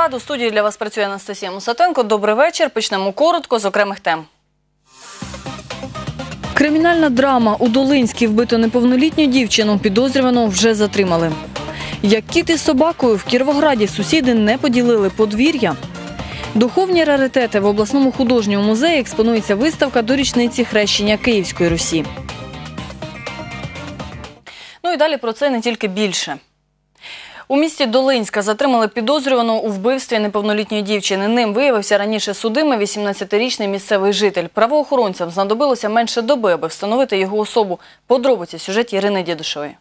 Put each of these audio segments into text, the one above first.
телеканалі У студії для вас працює Анастасія Мусатенко. Добрий вечір. Почнемо коротко з окремих тем. Кримінальна драма у Долинській вбито неповнолітню дівчину. Підозрюваного вже затримали. Як кіт із собакою в Кіровограді сусіди не поділили подвір'я. Духовні раритети в обласному художньому музеї експонується виставка до річниці хрещення Київської Русі. Ну і далі про це не тільки більше. У місті Долинська затримали підозрюваного у вбивстві неповнолітньої дівчини. Ним виявився раніше судимий 18-річний місцевий житель. Правоохоронцям знадобилося менше доби, аби встановити його особу. Подробиці сюжет Ірини Дідушової.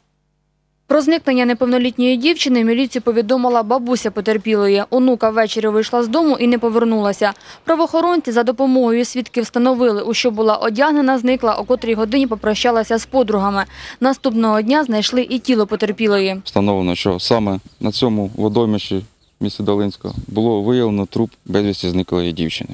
Про зникнення неповнолітньої дівчини міліцію повідомила бабуся потерпілої. Онука ввечері вийшла з дому і не повернулася. Правоохоронці за допомогою свідків встановили, у що була одягнена, зникла, о котрій годині попрощалася з подругами. Наступного дня знайшли і тіло потерпілої. Встановлено, що саме на цьому водоймищі місті Долинська було виявлено труп безвісті зниклої дівчини.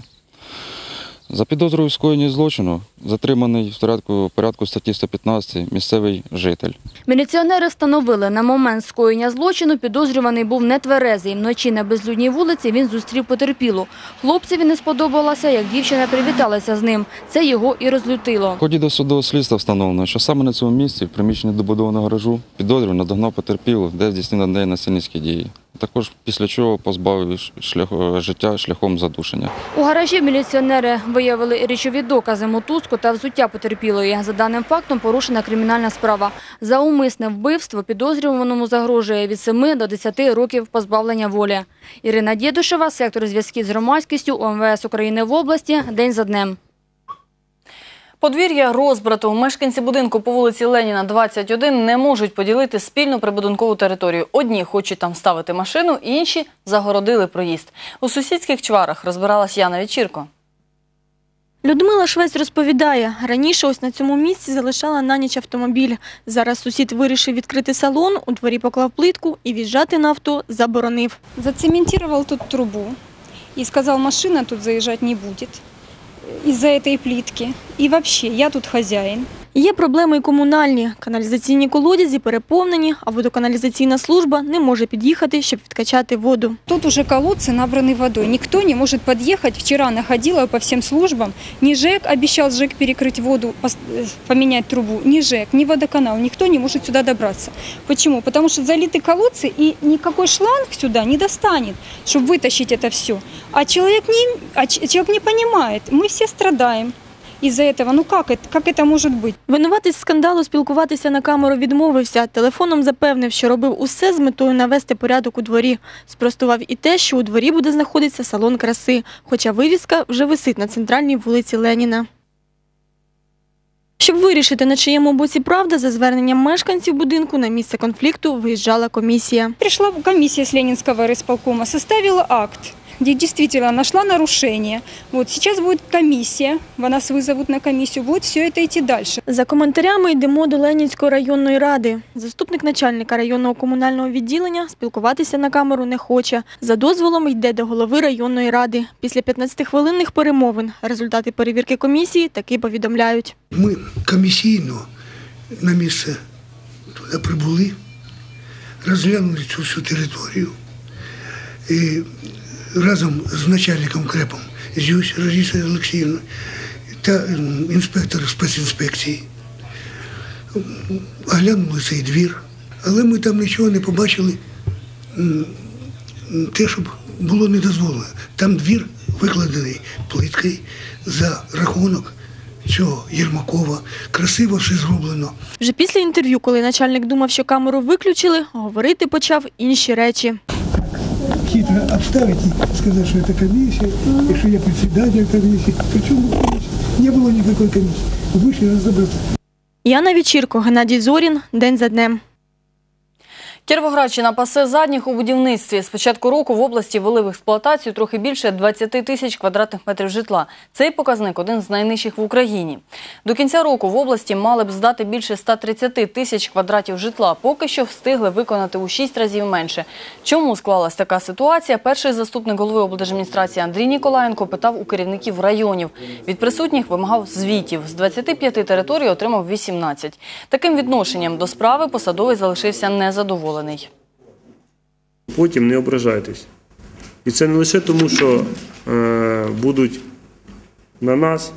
За підозрою в скоєнні злочину затриманий в порядку, порядку статті 115 місцевий житель. Міліціонери встановили, на момент скоєння злочину підозрюваний був нетверезий. Вночі на безлюдній вулиці він зустрів потерпілу. Хлопцеві не сподобалося, як дівчина привіталася з ним. Це його і розлютило. В ході досудового слідства встановлено, що саме на цьому місці, в приміщенні добудованого гаражу, підозрюваний надогнав потерпілу, де здійснив над нею насильницькі дії. Також після чого позбавив шлях, життя шляхом задушення. У гаражі міліціонери виявили речові докази мотузку та взуття потерпілої. За даним фактом порушена кримінальна справа. За умисне вбивство підозрюваному загрожує від 7 до 10 років позбавлення волі. Ірина Дєдушева, сектор зв'язків з громадськістю ОМВС України в області, день за днем. Подвір'я розбрату. Мешканці будинку по вулиці Леніна, 21, не можуть поділити спільну прибудинкову територію. Одні хочуть там ставити машину, інші загородили проїзд. У сусідських чварах розбиралась Яна Вечірко. Людмила Швець розповідає, раніше ось на цьому місці залишала на ніч автомобіль. Зараз сусід вирішив відкрити салон, у дворі поклав плитку і в'їжджати на авто заборонив. Зацементировал тут трубу и сказал, машина тут заезжать не будет из-за этой плитки. И вообще, я тут хозяин. Є проблеми і комунальні. Каналізаційні колодязі переповнені, а водоканалізаційна служба не може під'їхати, щоб відкачати воду. Тут уже колодцы набраны водой. Никто не может подъехать. Вчера находила по всем службам. Ни ЖЭК, обещал ЖЭК перекрыть воду, пос- э, поменять трубу. Ни ЖЭК, ни водоканал. Никто не может сюда добраться. Почему? Потому что залиты колодцы и никакой шланг сюда не достанет, чтобы вытащить это все. А человек не, а ч- человек не понимает. Мы все страдаем из-за этого. Ну как это, как это может быть? Винуватець скандалу спілкуватися на камеру відмовився. Телефоном запевнив, що робив усе з метою навести порядок у дворі. Спростував і те, що у дворі буде знаходитися салон краси, хоча вивіска вже висить на центральній вулиці Леніна. Щоб вирішити, на чиєму боці правда, за зверненням мешканців будинку на місце конфлікту виїжджала комісія. Пришла комиссия с Ленинского райисполкома, составила акт, где действительно нашла нарушение. Вот сейчас будет комиссия, нас вызовут на комиссию, будет все это идти дальше. За коментарями йдемо до Ленінської районної ради. Заступник начальника районного комунального відділення спілкуватися на камеру не хоче. За дозволом йде до голови районної ради. Після 15-хвилинних перемовин результати перевірки комісії таки повідомляють. Ми комісійно на місце туди прибули, розглянули цю всю територію і разом з начальником крепом Зюсь Розісою Олексіївною та інспектором спецінспекції оглянули цей двір, але ми там нічого не побачили, те, щоб було не дозволено. Там двір викладений плиткою за рахунок цього Єрмакова. Красиво все зроблено. Вже після інтерв'ю, коли начальник думав, що камеру виключили, говорити почав інші речі Хитро обставить и сказать, что это комиссия, и что я председатель комиссии. Причем не было никакой комиссии. Вышли разобраться. Яна Вечірко, Геннадій Зорін. День за днем. Кіровоградщина пасе задніх у будівництві. З початку року в області ввели в експлуатацію трохи більше 20 тисяч квадратних метрів житла. Цей показник один з найнижчих в Україні. До кінця року в області мали б здати більше 130 тисяч квадратів житла. Поки що встигли виконати у 6 разів менше. Чому склалась така ситуація? Перший заступник голови облдержадміністрації Андрій Ніколаєнко питав у керівників районів. Від присутніх вимагав звітів. З 25 територій отримав 18. Таким відношенням до справи посадовий залишився незадоволений. Потім не ображайтесь. І це не лише тому, що е, будуть на нас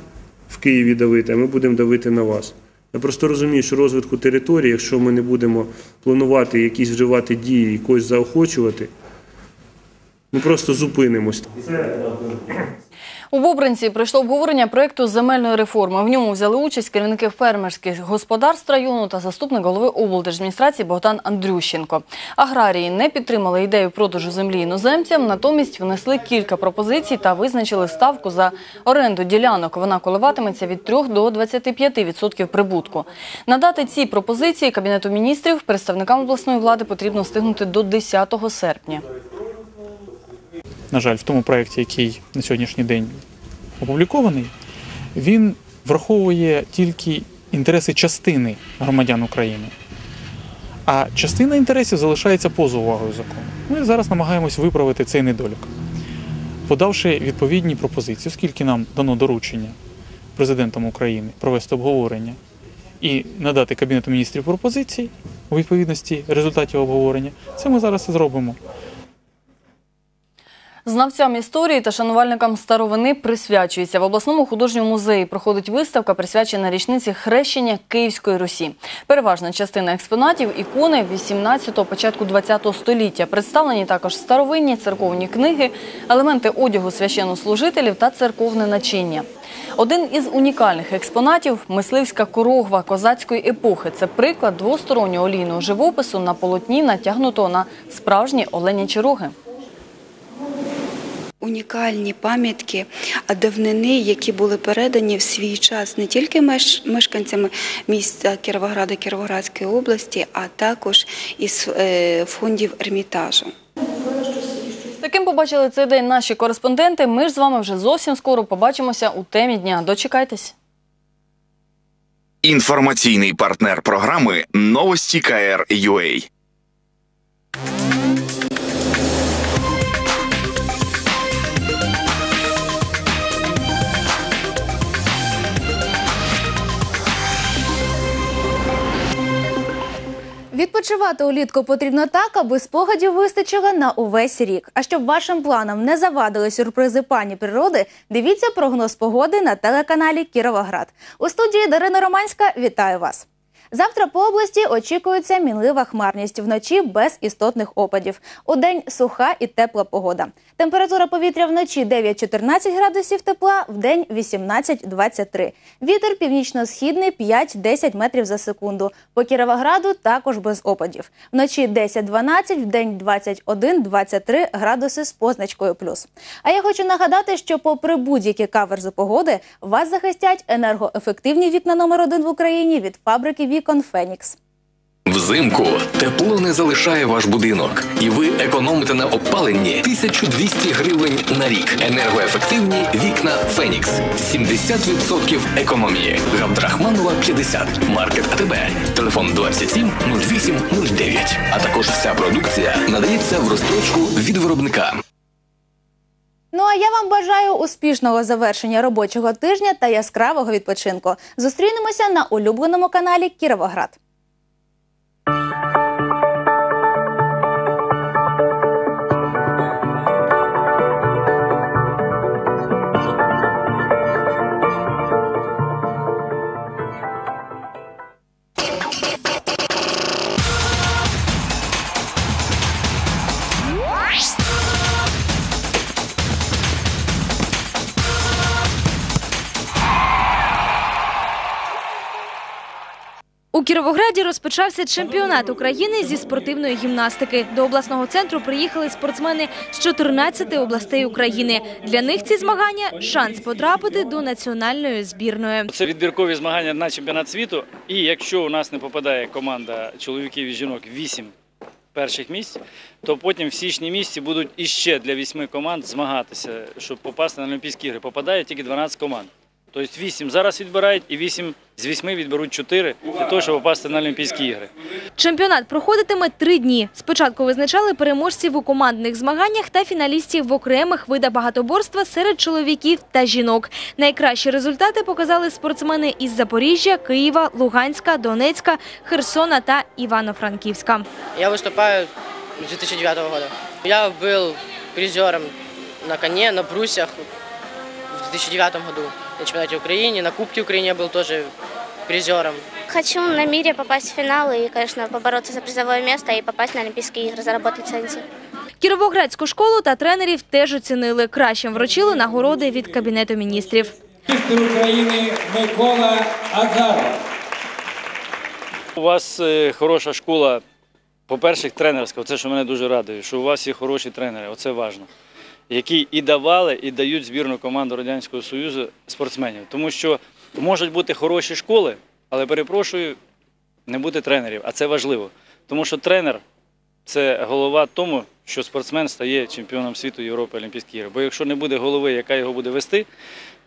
в Києві давити, а ми будемо давити на вас. Я просто розумію, що розвитку території, якщо ми не будемо планувати якісь вживати дії і когось заохочувати, ми просто зупинимось. У Бобринці пройшло обговорення проєкту земельної реформи. В ньому взяли участь керівники фермерських господарств району та заступник голови облдержадміністрації Богдан Андрющенко. Аграрії не підтримали ідею продажу землі іноземцям, натомість внесли кілька пропозицій та визначили ставку за оренду ділянок. Вона коливатиметься від 3 до 25% прибутку. Надати ці пропозиції Кабінету міністрів представникам обласної влади потрібно встигнути до 10 серпня. На жаль, в тому проєкті, який на сьогоднішній день опублікований, він враховує тільки інтереси частини громадян України. А частина інтересів залишається поза увагою закону. Ми зараз намагаємось виправити цей недолік, подавши відповідні пропозиції, оскільки нам дано доручення президентом України провести обговорення і надати Кабінету міністрів пропозиції у відповідності результатів обговорення. Це ми зараз і зробимо. Знавцям історії та шанувальникам старовини присвячується. В обласному художньому музеї проходить виставка, присвячена річниці хрещення Київської Русі. Переважна частина експонатів – ікони 18-го, початку 20-го століття. Представлені також старовинні церковні книги, елементи одягу священнослужителів та церковне начиння. Один із унікальних експонатів – мисливська корогва козацької епохи. Це приклад двостороннього олійного живопису на полотні, натягнутого на справжні оленячі роги. Унікальні пам'ятки давнини, які були передані в свій час не тільки меш- мешканцями міста Кіровограда Кіровоградської області, а також із е, фондів Ермітажу. Таким побачили цей день наші кореспонденти. Ми ж з вами вже зовсім скоро побачимося у темі дня. Дочекайтесь. Інформаційний партнер програми Новості КР.UA. Відпочивати улітку потрібно так, аби спогадів вистачило на увесь рік. А щоб вашим планам не завадили сюрпризи пані природи, дивіться прогноз погоди на телеканалі Кіровоград. У студії Дарина Романська вітаю вас. Завтра по області очікується мінлива хмарність вночі без істотних опадів. У день суха і тепла погода. Температура повітря вночі 9-14 градусів тепла, в день 18-23. Вітер північно-східний 5-10 метрів за секунду. По Кіровограду також без опадів. Вночі 10-12, в день 21-23 градуси з позначкою плюс. А я хочу нагадати, що попри будь-які каверзи погоди, вас захистять енергоефективні вікна номер один в Україні від фабрики вікон Фенікс. Взимку тепло не залишає ваш будинок, і ви економите на опаленні 1200 гривень на рік. Енергоефективні вікна Фенікс. 70% економії. Габдрахманова 50. Маркет АТБ. Телефон 27 08 09. А також вся продукція надається в розстрочку від виробника. Ну а я вам бажаю успішного завершення робочого тижня та яскравого відпочинку. Зустрінемося на улюбленому каналі Кіровоград. У Кіровограді розпочався чемпіонат України зі спортивної гімнастики. До обласного центру приїхали спортсмени з 14 областей України. Для них ці змагання шанс потрапити до національної збірної. Це відбіркові змагання на чемпіонат світу. І якщо у нас не попадає команда чоловіків і жінок вісім перших місць, то потім в січні місяці будуть іще для вісьми команд змагатися, щоб попасти на Олімпійські ігри. Попадає тільки 12 команд. Тобто 8 зараз відбирають і 8 з 8 відберуть 4 для того, щоб попасти на Олімпійські ігри. Чемпіонат проходитиме три дні. Спочатку визначали переможців у командних змаганнях та фіналістів в окремих видах багатоборства серед чоловіків та жінок. Найкращі результати показали спортсмени із Запоріжжя, Києва, Луганська, Донецька, Херсона та Івано-Франківська. Я выступаю с 2009 года. Я был призером на коне, на брусьях в 2009 году на чемпионате Украины, на Кубке Украины я был тоже призером. Хочу на мире попасть в финал и, конечно, побороться за призовое место и попасть на Олимпийские игры, заработать лицензию. Кіровоградську школу та тренерів теж оцінили. Кращим вручили нагороди від Кабінету міністрів. Міністр України Микола Азаров. У вас е, хороша школа, по-перше, тренерська, це що мене дуже радує, що у вас є хороші тренери, оце важливо, які і давали, і дають збірну команду Радянського Союзу спортсменів. Тому що можуть бути хороші школи, але перепрошую, не бути тренерів, а це важливо. Тому що тренер це голова тому, що спортсмен стає чемпіоном світу Європи Олімпійських ігор. Бо якщо не буде голови, яка його буде вести,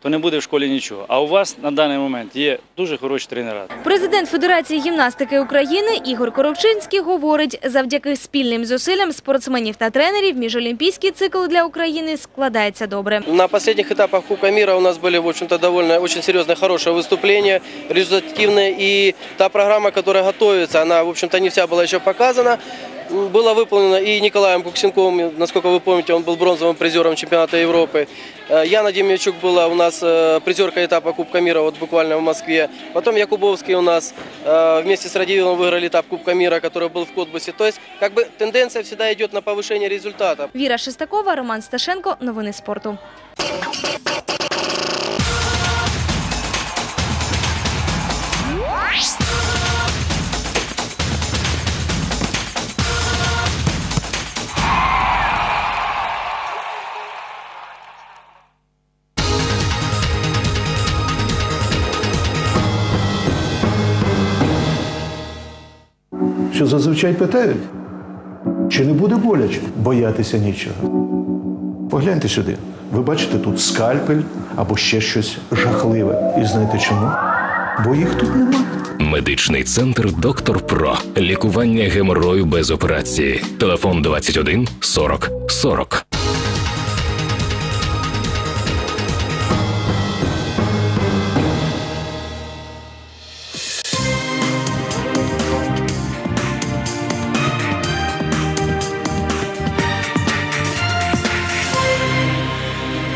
то не буде в школі нічого. А у вас на даний момент є дуже хороші тренера. Президент Федерації гімнастики України Ігор Коровчинський говорить, завдяки спільним зусиллям спортсменів та тренерів міжолімпійський цикл для України складається добре. На последних этапах Кубка мира у нас были, в общем-то, довольно очень серьезные, хорошие выступления, результативные. И та программа, которая готовится, она, в общем-то, не вся была еще показана. М, Была выполнена и Николаем Куксенковым, насколько вы помните, он был бронзовым призером чемпионата Европы. Э, Яна Демьячук была у нас э, призерка этапа Кубка мира, вот буквально в Москве. Потом Якубовский у нас э, вместе с Радивилом выиграли этап Кубка мира, который был в Котбусе. То есть, как бы тенденция всегда идет на повышение результата. Віра Шестакова, Роман Сташенко. Новини спорту. Що зазвичай питають, чи не буде боляче боятися нічого. Погляньте сюди. Ви бачите тут скальпель або ще щось жахливе. І знаєте чому? Бо їх тут немає. Медичний центр Доктор Про. Лікування геморою без операції. Телефон 21 40 40.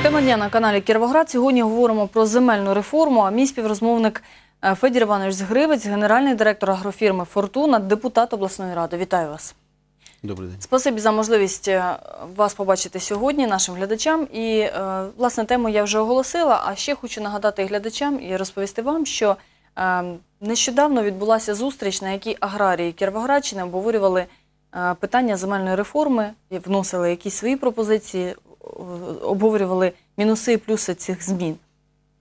Тема дня на каналі Кіровоград. Сьогодні говоримо про земельну реформу. А мій співрозмовник е, Федір Іванович Згривець, генеральний директор агрофірми Фортуна, депутат обласної ради. Вітаю вас. Добрий день. Спасибі за можливість е, вас побачити сьогодні, нашим глядачам. І е, власне тему я вже оголосила. А ще хочу нагадати глядачам і розповісти вам, що нещодавно відбулася зустріч, на якій аграрії Кіровоградщини обговорювали питання земельної реформи, вносили якісь свої пропозиції, обговорювали мінуси і плюси цих змін.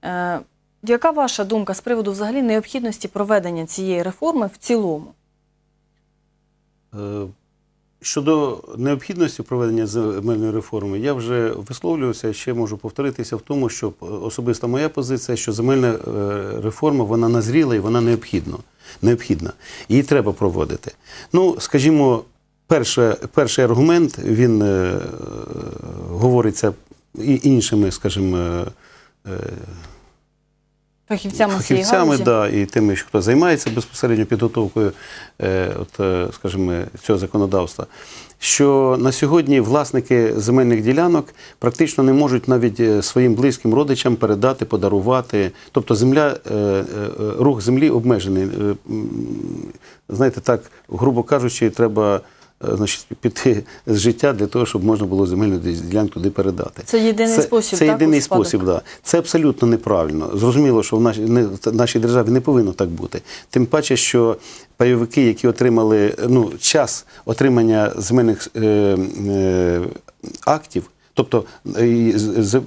Е, Яка ваша думка з приводу взагалі необхідності проведення цієї реформи в цілому? Е, Щодо необхідності проведення земельної реформи, я вже висловлювався, ще можу повторитися в тому, що особиста моя позиція, що земельна е, реформа вона назріла і вона необхідна. необхідна. Її треба проводити. Ну, скажімо, перше, перший аргумент він е, говориться і іншими, скажімо, е, Фахівцями, цієї фахівцями, да, і тими, хто займається безпосередньо підготовкою, е, от, е, скажімо, цього законодавства. Що на сьогодні власники земельних ділянок практично не можуть навіть е, своїм близьким родичам передати, подарувати. Тобто земля, е, е, рух землі обмежений. Е, Знаєте, так, грубо кажучи, треба е, значить, піти з життя для того, щоб можна було земельну ділянку туди передати. Це єдиний спосіб, Це так, єдиний спадок? спосіб, да. Це абсолютно неправильно. Зрозуміло, що в нашій, не, в нашій державі не повинно так бути. Тим паче, що пайовики, які отримали ну, час отримання земельних е, е, актів, тобто е,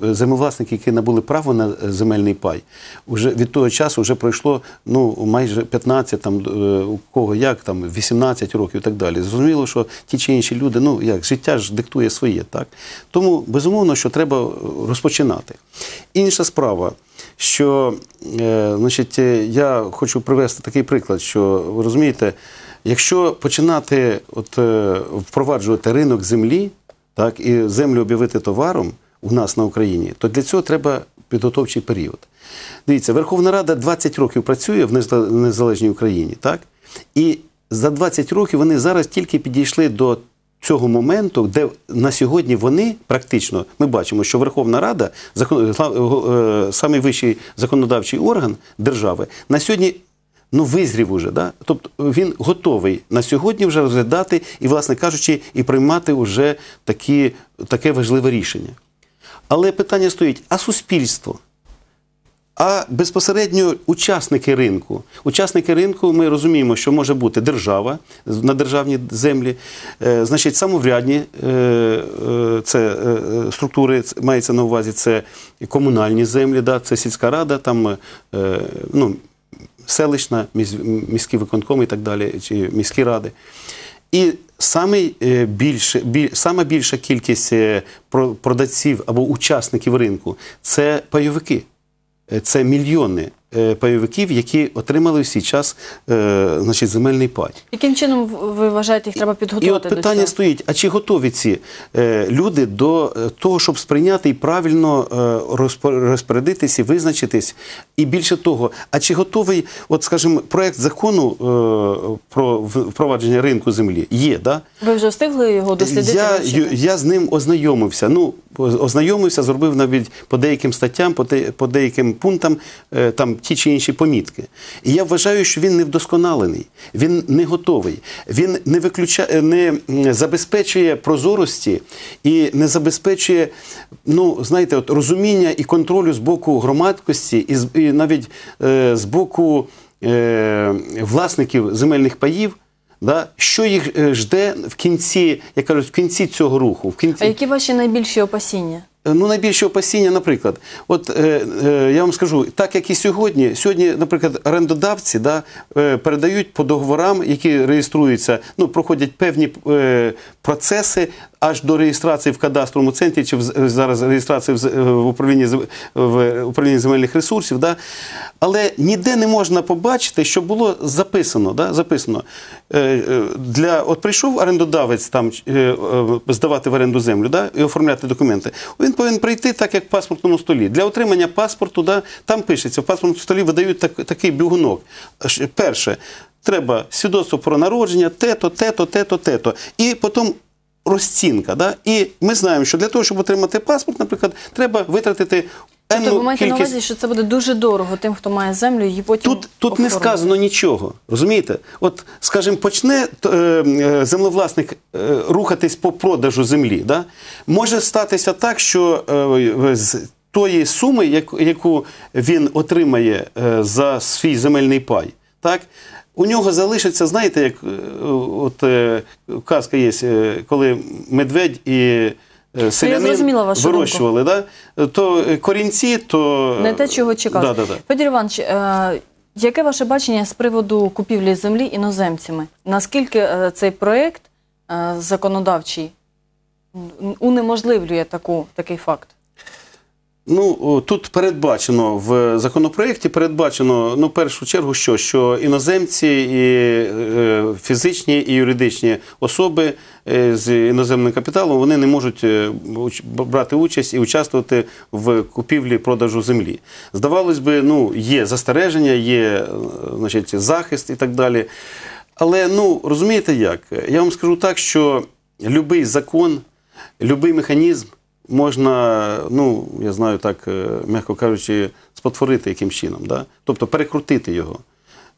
землевласники, які набули право на земельний пай, уже від того часу вже пройшло ну, майже 15, там, е, у кого як, там, 18 років і так далі. Зрозуміло, що ті чи інші люди, ну як, життя ж диктує своє. Так? Тому безумовно, що треба е, розпочинати. Інша справа, що е, значить, е, я хочу привести такий приклад, що ви розумієте, якщо починати от, е, впроваджувати ринок землі, так, і землю об'явити товаром у нас на Україні, то для цього треба підготовчий період. Дивіться, Верховна Рада 20 років працює в незале- незалежній Україні, так? І за 20 років вони зараз тільки підійшли до цього моменту, де на сьогодні вони практично ми бачимо, що Верховна Рада, закон, гла- е, законодавчий орган держави, на сьогодні. Ну, визрів уже, да? тобто він готовий на сьогодні вже розглядати і, власне кажучи, і приймати вже такі, таке важливе рішення. Але питання стоїть: а суспільство? А безпосередньо учасники ринку. Учасники ринку ми розуміємо, що може бути держава на державній землі, е, значить, самоврядні е, е, це е, е, структури, мається на увазі, це комунальні землі, да, це сільська рада, там е, ну, селищна, міс- міські виконкоми і так далі, чи міські ради. І саме більше, біль, саме більша кількість е, про- продавців або учасників ринку це пайовики. Е, Це мільйони пайовиків, які отримали всі час е, значить, земельний пай. Яким чином ви вважаєте, їх треба І підготувати от питання до цього? стоїть: а чи готові ці е, люди до е, того, щоб сприйняти і правильно е, розпо- і визначитись? І більше того, а чи готовий, от скажімо, проект закону е, про впровадження ринку землі є, да? Ви вже встигли його дослідити? Я, я з ним ознайомився. Ну, ознайомився, зробив навіть по деяким статтям, по, де, по деяким пунктам е, там ті чи інші помітки. І я вважаю, що він не вдосконалений, він не готовий, він не виключає, не забезпечує прозорості і не забезпечує, ну знаєте, от розуміння і контролю з боку громадськості, і, і навіть е, з боку е, власників земельних паїв. Да, що їх е, жде в кінці, як кажуть, в кінці цього руху, в кінці А які ваші найбільші опасіння? Ну, найбільше опасіння, наприклад, от е, е, я вам скажу, так як і сьогодні, сьогодні, наприклад, орендодавці да, е, передають по договорам, які реєструються, ну, проходять певні е, процеси аж до реєстрації в кадастровому центрі, чи в, зараз реєстрації в, в управлінні в управлінні земельних ресурсів. Да, але ніде не можна побачити, що було записано. Да, записано е, е, для, от прийшов орендодавець там е, е, здавати в оренду землю да, і оформляти документи. Він повинен прийти так, як в паспортному столі. Для отримання паспорту, да, там пишеться, в паспортному столі видають так, такий бігунок. Перше, треба свідоцтво про народження, те-то, те-то, те-то, те-то. І потім розцінка. Да? І ми знаємо, що для того, щоб отримати паспорт, наприклад, треба витратити Тобто ви маєте на увазі, що це буде дуже дорого тим, хто має землю, її потім Тут, тут не сказано нічого. Розумієте? От, скажімо, почне е, е, землевласник е, рухатись по продажу землі. Да? Може статися так, що е, з тої суми, яку- яку він отримає е, за свій земельний пай, так? У нього залишиться, знаєте, як е, от е, казка є, е, коли медведь і селянин зрозуміла думку. вирощували, да? то корінці, то Не те, чого чекав. Да, да, да. Федір Іванович, яке ваше бачення з приводу купівлі землі іноземцями? Наскільки цей проєкт законодавчий унеможливлює таку, такий факт? Ну, тут передбачено в законопроєкті передбачено, ну, першу чергу, що, що іноземці і е, фізичні і юридичні особи е, з іноземним капіталом вони не можуть е, брати участь і участвувати в купівлі продажу землі. Здавалось би, ну, є застереження, є е, значить, захист і так далі. Але ну, розумієте як? Я вам скажу так, що будь-який закон, будь-який механізм можна, ну, я знаю так, е, м'яко кажучи, спотворити яким чином, да? тобто перекрутити його.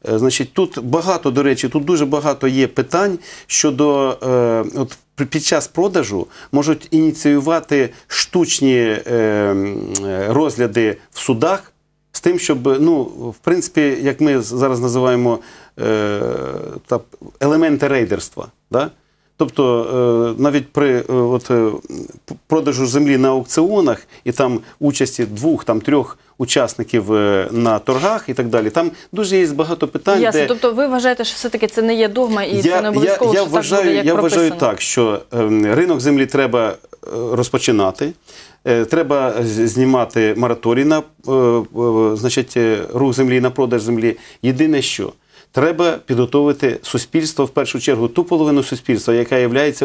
Е, Значить, тут багато, до речі, тут дуже багато є питань щодо е, от під- час продажу можуть ініціювати штучні е, е, розгляди в судах з тим, щоб, ну, в принципі, як ми зараз називаємо е, та, елементи рейдерства. Да? Тобто е, навіть при е, от, е, продажу землі на аукціонах і там участі двох, там трьох учасників на торгах і так далі, там дуже є багато питань, Ясно. де Тобто ви вважаєте, що все-таки це не є догма і я, це не обов'язково, я, я що вважаю, так буде, як я прописано? вважаю так, що е, ринок землі треба розпочинати. Треба знімати мораторій на значить, рух землі, на продаж землі. Єдине що Треба підготовити суспільство в першу чергу ту половину суспільства, яка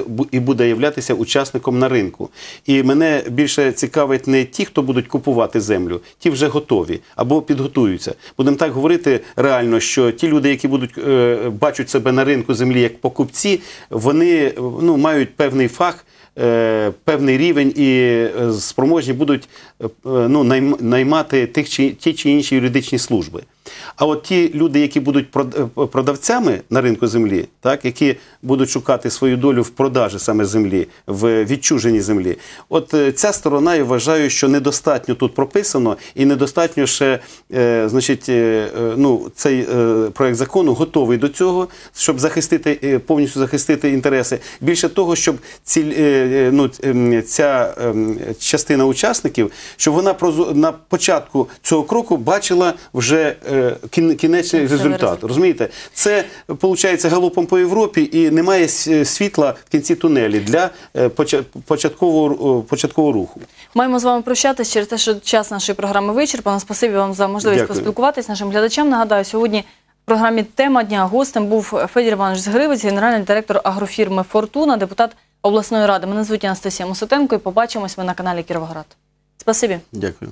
бу- і буде являтися учасником на ринку. І мене більше цікавить не ті, хто будуть купувати землю, ті вже готові або підготуються. Будемо так говорити реально, що ті люди, які будуть е, бачать себе на ринку землі як покупці, вони ну мають певний фах. е, Певний рівень і е, спроможні будуть е, ну, найм- наймати тих чи ті чи інші юридичні служби. А от ті люди, які будуть е, продавцями на ринку землі, так, які будуть шукати свою долю в продажі саме землі, в відчуженні землі, от е, ця сторона я вважаю, що недостатньо тут прописано, і недостатньо ще, е, значить, е, е, ну, цей е, проект закону готовий до цього, щоб захистити е, повністю захистити інтереси. Більше того, щоб ці, е, е, ну, ем, ця ем, частина учасників, щоб вона на початку цього кроку бачила вже е, кін- кінечний результат. Розумієте, це виходить галопом по Європі, і немає світла в кінці тунелі для е, початкового, початкового руху. Маємо з вами прощатись через те, що час нашої програми вичерпано. Спасибі вам за можливість Дякую. поспілкуватись нашим глядачам. Нагадаю, сьогодні в програмі Тема дня гостем був Федір Іванович Згривець, генеральний директор агрофірми Фортуна, депутат обласної ради. Мене звуть Анастасія Мусотенко і побачимось ми на каналі Кіровоград. Спасибі. Дякую.